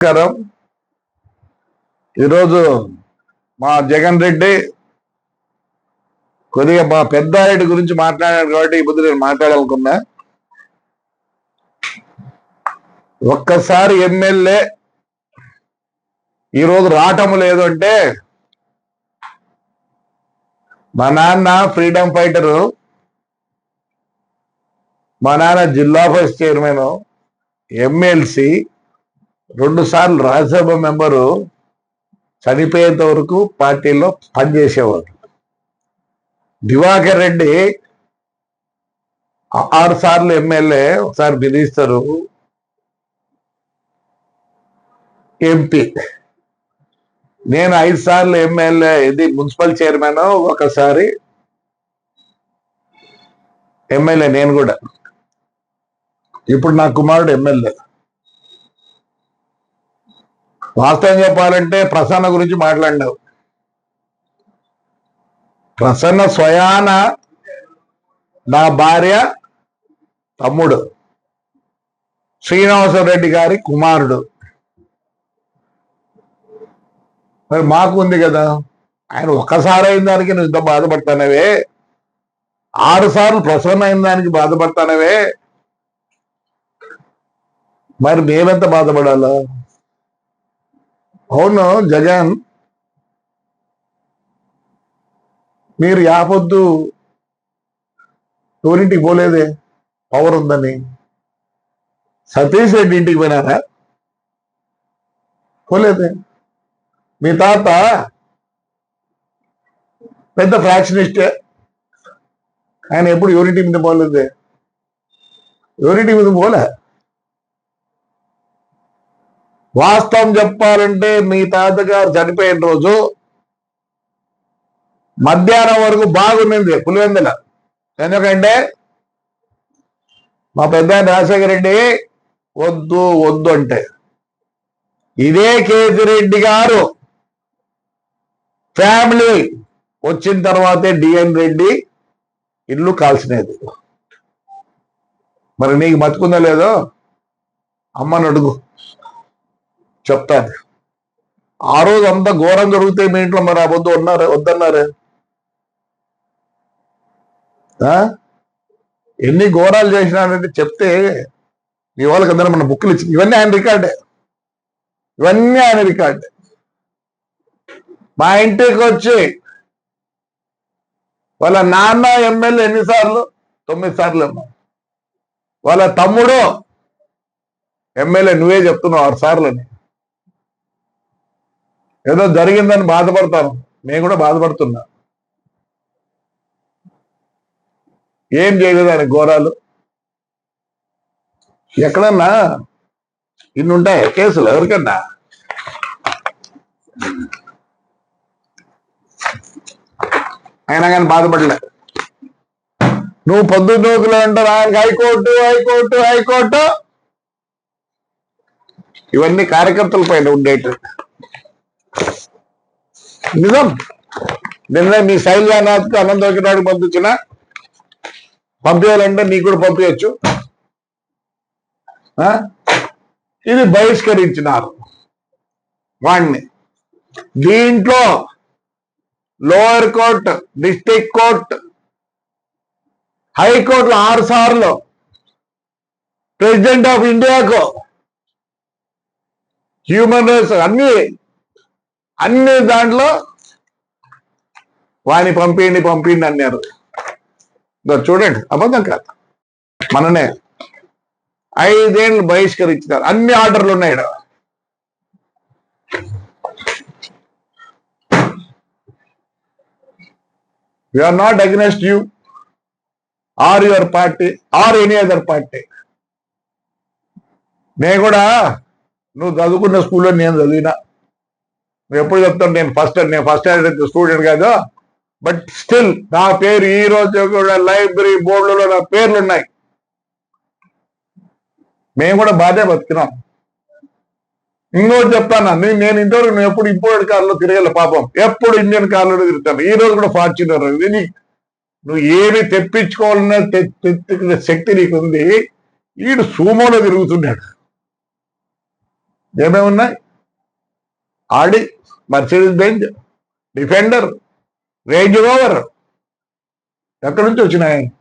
నమస్కారం. ఈరోజు మా జగన్ రెడ్డి కొద్దిగా మా పెద్దారెడ్డి గురించి మాట్లాడాడు కాబట్టి ఇప్పుడు నేను మాట్లాడాలనుకున్నా. ఒక్కసారి ఎమ్మెల్యే ఈరోజు రావటం లేదు అంటే మా నాన్న ఫ్రీడమ్ ఫైటరు మా నాన్న జిల్లా ఫస్ట్ చైర్మన్ ఎమ్మెల్సీ రెండు సార్లు రాజ్యసభ మెంబరు చనిపోయేంత వరకు పార్టీలో పనిచేసేవారు. దివాకర్ రెడ్డి ఆరు సార్లు ఎమ్మెల్యే ఒకసారి బిధిస్తారు ఎంపీ. నేను ఐదు సార్లు ఎమ్మెల్యే ఇది మున్సిపల్ చైర్మన్ ఒకసారి ఎమ్మెల్యే నేను కూడా. ఇప్పుడు నా కుమారుడు ఎమ్మెల్యే. వాస్తవం చెప్పాలంటే ప్రసన్న గురించి మాట్లాడినావు. ప్రసన్న స్వయాన నా భార్య తమ్ముడు. శ్రీనివాసరెడ్డి గారి కుమారుడు. మరి మాకు ఉంది కదా ఆయన ఒక్కసారి అయిన దానికి నువ్వు ఇంత బాధపడతానవే. ఆరు సార్లు ప్రసన్న అయిన దానికి బాధపడతానవే. మరి మేమెంత బాధపడాలా? అవును జగన్. మీరు యాపొద్దు. టూరింటికి పోలేదే? పవర్ ఉందని. సతీష్ రెడ్డి ఇంటికి పోయినారా? పోలేదే. మీ తాత పెద్ద ఫ్రాక్షనిస్టే. ఆయన ఎప్పుడు యూనిటీ మీద పోలేదే? యూనిటీ మీద పోలే? వాస్తవం చెప్పాలంటే మీ తాతగారు చనిపోయిన రోజు మధ్యాహ్నం వరకు బాగుండింది పులివెందుల. ఎందుకంటే మా పెద్ద రాజశేఖర రెడ్డి వద్దు వద్దు అంటే. ఇదే కేతిరెడ్డి గారు ఫ్యామిలీ వచ్చిన తర్వాతే డిఎన్ రెడ్డి ఇల్లు కాల్చినది. మరి నీకు మతుకుందా లేదో? అమ్మని అడుగు. చెప్తాను. ఆ రోజు అంత ఘోరం జరిగితే మీ ఇంట్లో మరి ఆ వద్దు ఉన్నారు వద్దన్నారు? ఆ? ఎన్ని ఘోరాలు చేసినాడంటే చెప్తే మీ వాళ్ళకి అందరూ మన బుక్లు ఇచ్చి ఇవన్నీ ఆయన రికార్డే. ఇవన్నీ ఆయన రికార్డే. మా ఇంటికి వచ్చి వాళ్ళ నాన్న ఎమ్మెల్యే ఎన్నిసార్లు? తొమ్మిది సార్లు వాళ్ళ తమ్ముడు ఎమ్మెల్యే నువ్వే చెప్తున్నావు ఆరు సార్లు అని ఏదో జరిగిందని బాధపడతాను. నేను కూడా బాధపడుతున్నా. ఏం చేయలేదు ఆయన ఘోరాలు. ఎక్కడన్నా? ఇన్ని ఉంటాయి? కేసులు? ఎవరికన్నా? అయినా కానీ బాధపడలే. నువ్వు పొద్దు నూకులు అంటారు ఆయనకి హైకోర్టు హైకోర్టు హైకోర్టు. ఇవన్నీ కార్యకర్తల పైన ఉండేటి నిజం. నిన్న మీ శైలజానాథ్కి అనంతరాడికి పంపించిన. పంపించాలంటే నీకు కూడా పంపించచ్చు ఆ? ఇది బహిష్కరించినారు వాణ్ణి. దీంట్లో lower court district court high court ఆరు సార్లు ప్రెసిడెంట్ ఆఫ్ ఇండియాకు హ్యూమన్ రైట్స్ అన్ని అన్ని దాంట్లో వాని పంపిండి పంపిండి అన్నారు. చూడండి అబద్ధం కాదు. మననే ఐదేళ్ళు బహిష్కరించినారు. అన్ని ఆర్డర్లు ఉన్నాయి ఈడ. Not against you or your party or any other party నేను కూడా నువ్వు చదువుకున్న స్కూల్లో నేను చదివినా నువ్వు ఎప్పుడు చెప్తాను నేను ఫస్ట్ నేను ఫస్ట్ స్టూడెంట్ కాదు. బట్ స్టిల్ నా పేరు ఈ రోజు కూడా లైబ్రరీ బోర్డులలో నా పేర్లు ఉన్నాయి మేము కూడా బాధే బతుకున్నాం ఇంకోటి చెప్తాను? నేను నేను ఇంతవరకు నువ్వు ఎప్పుడు ఇంపోర్టెడ్ కార్లో తిరగల పాపం. ఎప్పుడు ఇండియన్ కార్లో తిరుగుతాను. ఈ రోజు కూడా ఫార్చునర్ ఇది నువ్వు ఏమి తెప్పించుకోవాలన్న తెచ్చుకునే శక్తి నీకు ఉంది ఈడు సూమోలో తిరుగుతున్నాడు. ఏమేమి ఉన్నాయి Audi Mercedes Benz Defender Range Rover ఎక్కడి నుంచి వచ్చినాయి?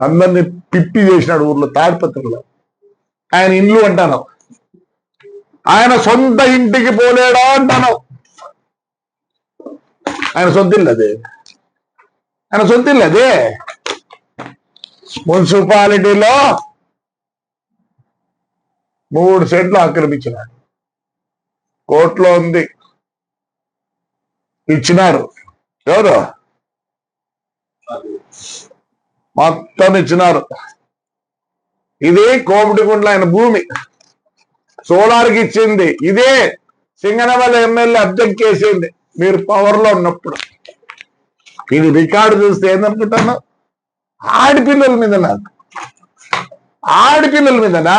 అందరిని పిప్పి చేసినాడు ఊర్లో తాడిపత్రిలో. ఆయన ఇల్లు అంటాను. ఆయన సొంత ఇంటికి పోలేడా అంటాను. ఆయన సొంత ఇల్లు అదే. ఆయన సొంత ఇల్లు అదే. మున్సిపాలిటీలో మూడు సెంట్లు ఆక్రమించినాడు. కోర్టులో ఉంది. ఇచ్చినారు. ఎవరు? మొత్తం ఇచ్చినారు. ఇదే కోమటిగుండ్ల ఆయన భూమి. సోలార్కి ఇచ్చింది. ఇదే సింగనమల ఎమ్మెల్యే అబ్జెక్ట్ చేసింది. మీరు పవర్లో ఉన్నప్పుడు. ఇది రికార్డు చూస్తే ఏందనుకుంటాను ఆడపిల్లల మీద నాకు ఆడపిల్లల మీదనా?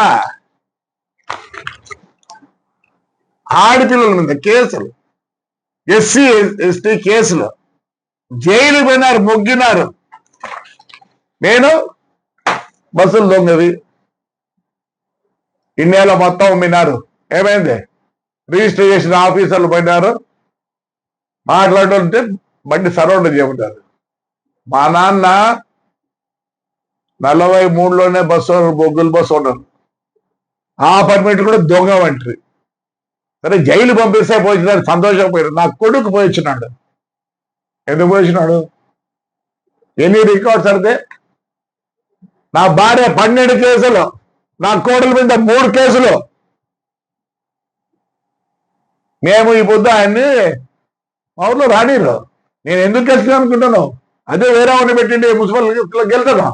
ఆడపిల్లల మీద కేసులు. ఎస్సీ ఎస్టీ కేసులు. జైలు పోయినారు మొగ్గినారు. నేను బస్సులు దొంగవి. ఇన్నేళ్ళ మొత్తం అమ్మినారు. ఏమైంది? రిజిస్టర్ చేసిన ఆఫీసర్లు పోయినారు. మాట్లాడుతుంటే బండి సరౌండ్ చేయమంటారు మా నాన్న నలభై మూడులోనే బస్సు బొగ్గుల బస్సు ఉన్నారు ఆ పర్మిట్ కూడా దొంగ వంటి సరే జైలు పంపిస్తే పోయినాడు సంతోషపోయారు నా కొడుకు పోయించినాడు ఎందుకు పోయించినాడు ఎన్ని రికార్డ్స్ అంటే నా భార్య పన్నెండు కేసులు నా కోడల మీద మూడు కేసులు. మేము ఈ పొద్దు ఆయన్ని మా ఊర్లో రానిరు. నేను ఎందుకు గెలిచిన అనుకుంటాను? అదే వేరే ఉన్న పెట్టిండి మున్సిపల్ గెలుతాను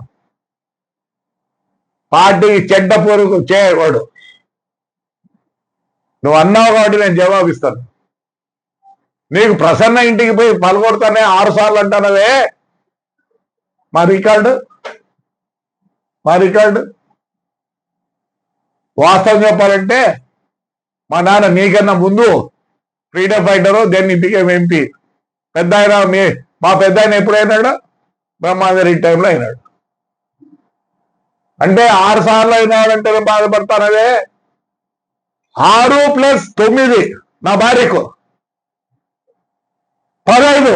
పార్టీ చెడ్డ పొరుగు చేయవాడు నువ్వు అన్నావు కాబట్టి నేను జవాబిస్తాను. నీకు ప్రసన్న ఇంటికి పోయి పలకొడతానే ఆరు సార్లు అంటానవే. మా రికార్డు? మా రికార్డు? వాస్తవం చెప్పాలంటే మా నాన్న నీకన్నా ముందు ఫ్రీడమ్ ఫైటరు దెన్ ఇంటికే ఎంపీ. పెద్ద ఆయన మీ మా పెద్ద ఆయన ఎప్పుడైనాడు? బ్రహ్మాందరి టైంలో అయినాడు. అంటే ఆరు సార్లు అయినాడంటే నేను బాధపడతానవే. ఆరు ప్లస్ తొమ్మిది. నా భార్యకు. పదహైదు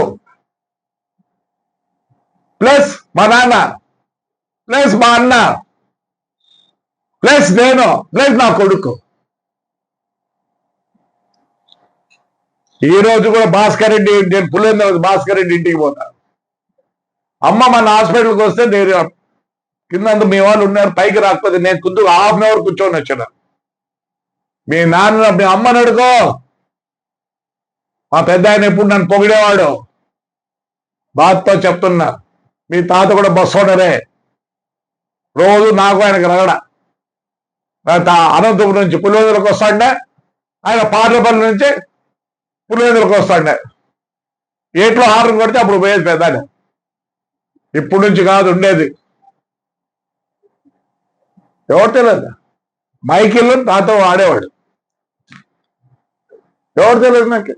ప్లస్ మా నాన్న. ప్లస్ మా అన్న. ప్లస్ నేను. ప్లస్ నా కొడుకు. ఈ రోజు కూడా భాస్కర్ రెడ్డి నేను పులేంద్ర భాస్కర్ రెడ్డి ఇంటికి పోతాను అమ్మ మన హాస్పిటల్కి వస్తే నేను కింద మీ వాళ్ళు ఉన్నారు పైకి రాకపోతే నేను కుందుకు హాఫ్ అన్ అవర్ కూర్చొని వచ్చాను మీ నాన్న మీ అమ్మని అడుకో మా పెద్ద ఆయన ఎప్పుడు నన్ను పొగిడేవాడు? బాధతో చెప్తున్నా. మీ తాత కూడా బస్సు ఓనరే. రోజు నాకు ఆయనకు రగడ. అనంతపురం నుంచి పులివెందులకు వస్తాడే ఆయన పార్లపల్లి నుంచి పులివెందులకు వస్తాడే ఏట్లో హారం కొడితే అప్పుడు పోయేది పెద్ద ఇప్పుడు నుంచి కాదు ఉండేది. ఎవరు తెలియదు? మైకిల్ తాత ఆడేవాడు ఎవరు తెలియదు నాకు?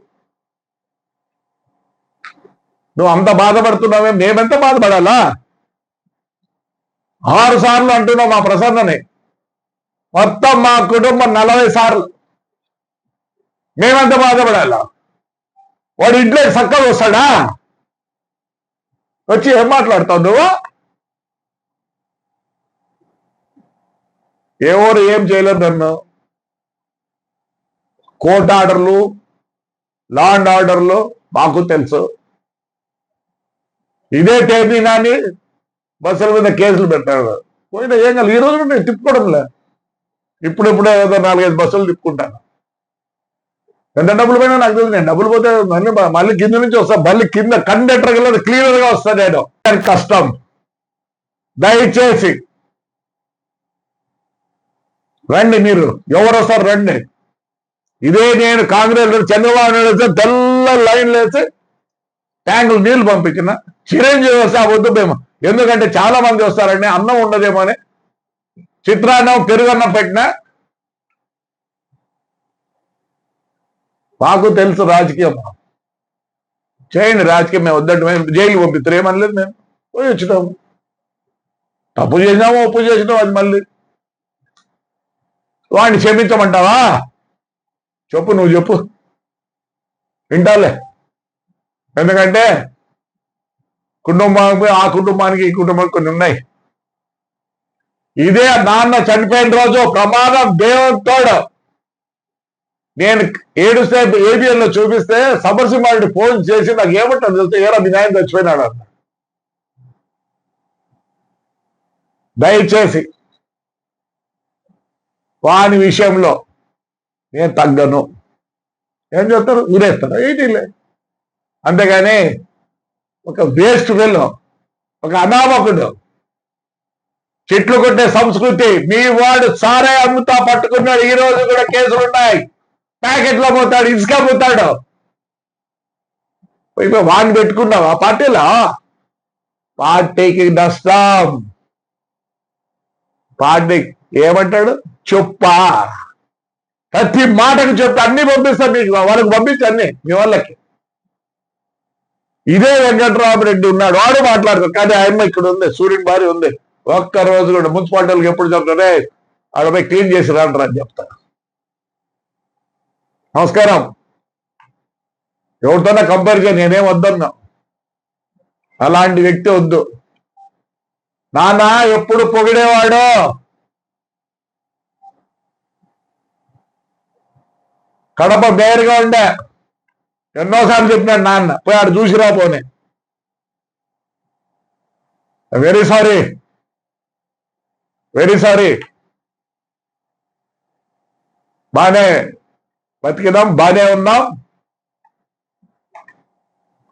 నువ్వు అంత బాధపడుతున్నావే మేమెంత బాధపడాలా? ఆరు సార్లు అంటున్నావు మా ప్రసన్నని. మొత్తం మా కుటుంబం నలభై సార్లు. మేమెంత బాధపడాలా? వాడు ఇంట్లో చక్కగా వస్తాడా? వచ్చి ఏం మాట్లాడతావు నువ్వు? ఎవరు ఏం చేయలేదు నన్ను? కోర్ట్ ఆర్డర్లు లా అండ్ ఆర్డర్లు మాకు తెలుసు. ఇదే తేదీనాని బస్సుల మీద కేసులు పెట్టారు. పోయినా ఏం కాదు ఈ రోజు నేను తిప్పుకోవడంలే ఇప్పుడిప్పుడే ఏదో నాలుగైదు బస్సులు తిప్పుకుంటాను ఎంత డబ్బులు పోయినా నాకు తెలుసు నేను డబ్బులు పోతే మళ్ళీ మళ్ళీ కింద నుంచి వస్తా మళ్ళీ కింద కండక్టర్ వెళ్ళదు క్లియర్గా వస్తా నేను కష్టం. దయచేసి రండి మీరు. ఎవరు వస్తారు రండి. ఇదే నేను కాంగ్రెస్ చంద్రబాబు నాయుడు వస్తే తెల్ల లైన్ వేసి ట్యాంకులు నీళ్ళు పంపించిన. చిరంజీవి వస్తే ఆ వద్దు మేము. ఎందుకంటే చాలా మంది వస్తారండి అన్నం ఉండదేమో అని. చిత్రాన్నం పెరుగన్నం పెట్టిన మాకు తెలుసు రాజకీయం. చేయండి రాజకీయం మేము వద్దంటే మేము జైలు పంపిస్తారు. ఏమనలేదు మేము. పోయి వచ్చినాము తప్పు చేసినాము ఒప్పు చేసినాము అది మళ్ళీ. వాడిని క్షమించమంటావా? చెప్పు నువ్వు చెప్పు. వింటాలే. ఎందుకంటే కుటుంబానికి ఆ కుటుంబానికి ఈ కుటుంబానికి కొన్ని ఉన్నాయి. ఇదే నాన్న చనిపోయిన రోజు ప్రమాదం దేవుడు నేను ఏడుస్తే ఏబిఎన్లో చూపిస్తే సమరసింహారెడ్డి ఫోన్ చేసి నాకు ఏమంటాడు తెలిస్తే ఏరా మీ నాయన చచ్చిపోయినాడు అన్న. దయచేసి వాని విషయంలో నేను తగ్గను? ఏం చేస్తారు? ఊరేస్తారు. ఏంటిలే అంతేగాని ఒక వేస్ట్ వెల్ ఒక అనామకుడు చెట్లు కొట్టే సంస్కృతి మీ వాడు సారే అమ్ముతా పట్టుకున్నాడు ఈ రోజు కూడా కేసులు ఉన్నాయి. ప్యాకెట్లో పోతాడు ఇసుక పోతాడు. ఇప్పుడు వాడిని పెట్టుకున్నావా? పార్టీలో? పార్టీకి నష్టం. పార్టీ ఏమంటాడు? చొప్పా. ప్రతి మాటకు చెప్పి అన్ని పంపిస్తా మీకు. వాళ్ళకి పంపించి అన్ని మీ వాళ్ళకి. ఇదే వెంకట్రామరెడ్డి ఉన్నాడు. వాడు మాట్లాడతాడు. కానీ ఆయమ్మ ఇక్కడ ఉంది సూర్యుని భార్య ఉంది. ఒక్క రోజు కూడా మున్సిపాలిటీలకు ఎప్పుడు చెప్తాడే ఆడ పోయి క్లీన్ చేసి రాంటారు అని చెప్తా. నమస్కారం. ఎవరితోనే కంపేర్ చేయ నేనేం వద్దన్నా. అలాంటి వ్యక్తి వద్దు. నాన్న ఎప్పుడు పొగిడేవాడు? కడప బేరుగా ఉండే ఎన్నోసార్లు చెప్పినాడు నాన్న. పోయి ఆడు చూసిరా పోనీ. వెరీ సారీ వెరీ సారీ బానే బతికినాం బానే ఉన్నాం.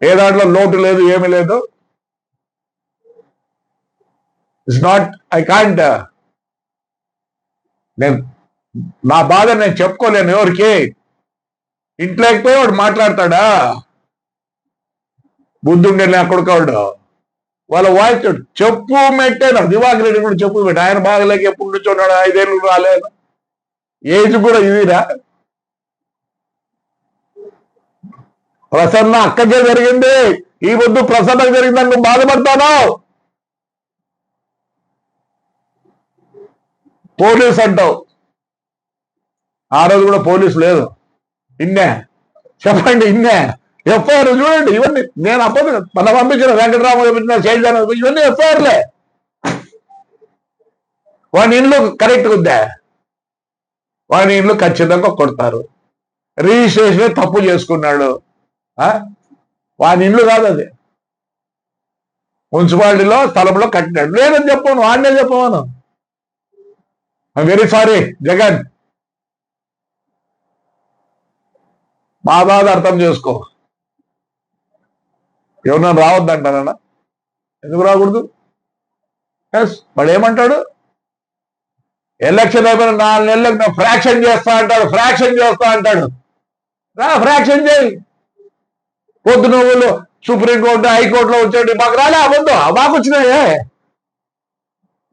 ఏ దాంట్లో లోటు లేదు ఏమీ లేదు. ఇట్స్ నాట్ ఐ కాంట్ నేను నా బాధ నేను చెప్పుకోలేను ఎవరికి. ఇంట్లోకి వాడు మాట్లాడతాడా? బుద్ధుండే నా కొడుకోడు వాళ్ళ వాయిస్ చెప్పు మెట్టాను దివాకర్ రెడ్డి కూడా చెప్పు పెట్టు ఆయన బాగలేక ఎప్పుడు నుంచున్నాడు ఐదేళ్ళు రాలేదు. ఏజ్ కూడా ఇదిరా. ప్రసన్న అక్కకే జరిగింది. ఈ వద్దు ప్రసన్నకు జరిగిందని నువ్వు బాధపడతాను? పోలీస్ అంటావు. ఆ రోజు కూడా పోలీసు లేదు. ఇన్నే. చెప్పండి ఇన్నే. ఎఫ్ఐఆర్ చూడండి ఇవన్నీ. నేను అప్పటి మన పంపించిన వెంకటరామ పంపించిన శైలజాన ఇవన్నీ ఎఫ్ఐఆర్లే. వాని ఇండ్లు కరెక్ట్ ఉందా? వాని ఇల్లు ఖచ్చితంగా కొడతారు. రిజిస్ట్రేషన్ తప్పు చేసుకున్నాడు. ఆ? వాని ఇల్లు కాదు అది. మున్సిపాలిటీలో స్థలంలో కట్టినాడు. లేదని చెప్పాను వాడినే చెప్పమను వెరీ సారీ జగన్. మా బాధ అర్థం చేసుకో. ఎవరన్నా రావద్దంటానన్నా ఎందుకు రాకూడదు? ఎస్ వాడు ఏమంటాడు ఎలక్షన్ అయిపోయిన నాలుగు నెలలకు నేను ఫ్రాక్షన్ చేస్తా అంటాడు ఫ్రాక్షన్ చేస్తా అంటాడు. రా ఫ్రాక్షన్ చేయి. పొద్దు నువ్వులు సుప్రీంకోర్టు హైకోర్టులో వచ్చేటి మాకు రాలే అవద్దు మాకు వచ్చినాయే.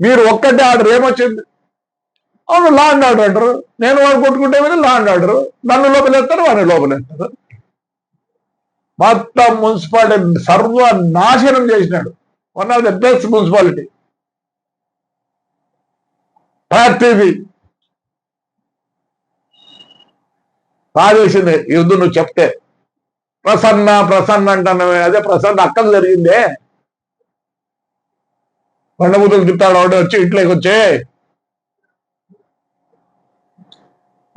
మీరు ఒక్కటే ఆర్డర్ ఏమొచ్చింది? అవును లా అండ్ ఆర్డర్ అంటారు. నేను వాడు కొట్టుకుంటే మీద లా అండ్ ఆర్డర్ నన్ను లోపలేస్తారు వాడిని లోపలేస్తారు. మొత్తం మున్సిపాలిటీ సర్వ నాశనం చేసినాడు one of the best municipality ప్రతిదీ బాధేసింది యుద్ధం నువ్వు చెప్తే. ప్రసన్న ప్రసన్న అంటున్నావే అదే ప్రసన్న అక్కడ జరిగిందే. కొండబుద్ధులు తిట్టాడు వాడు వచ్చి ఇంట్లోకి వచ్చే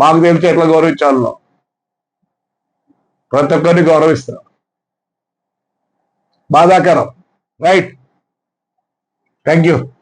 మాకు తెలిసి ఎట్లా గౌరవించాలను. ప్రతి ఒక్కరిని గౌరవిస్తా. బాధాకరం. రైట్. Thank you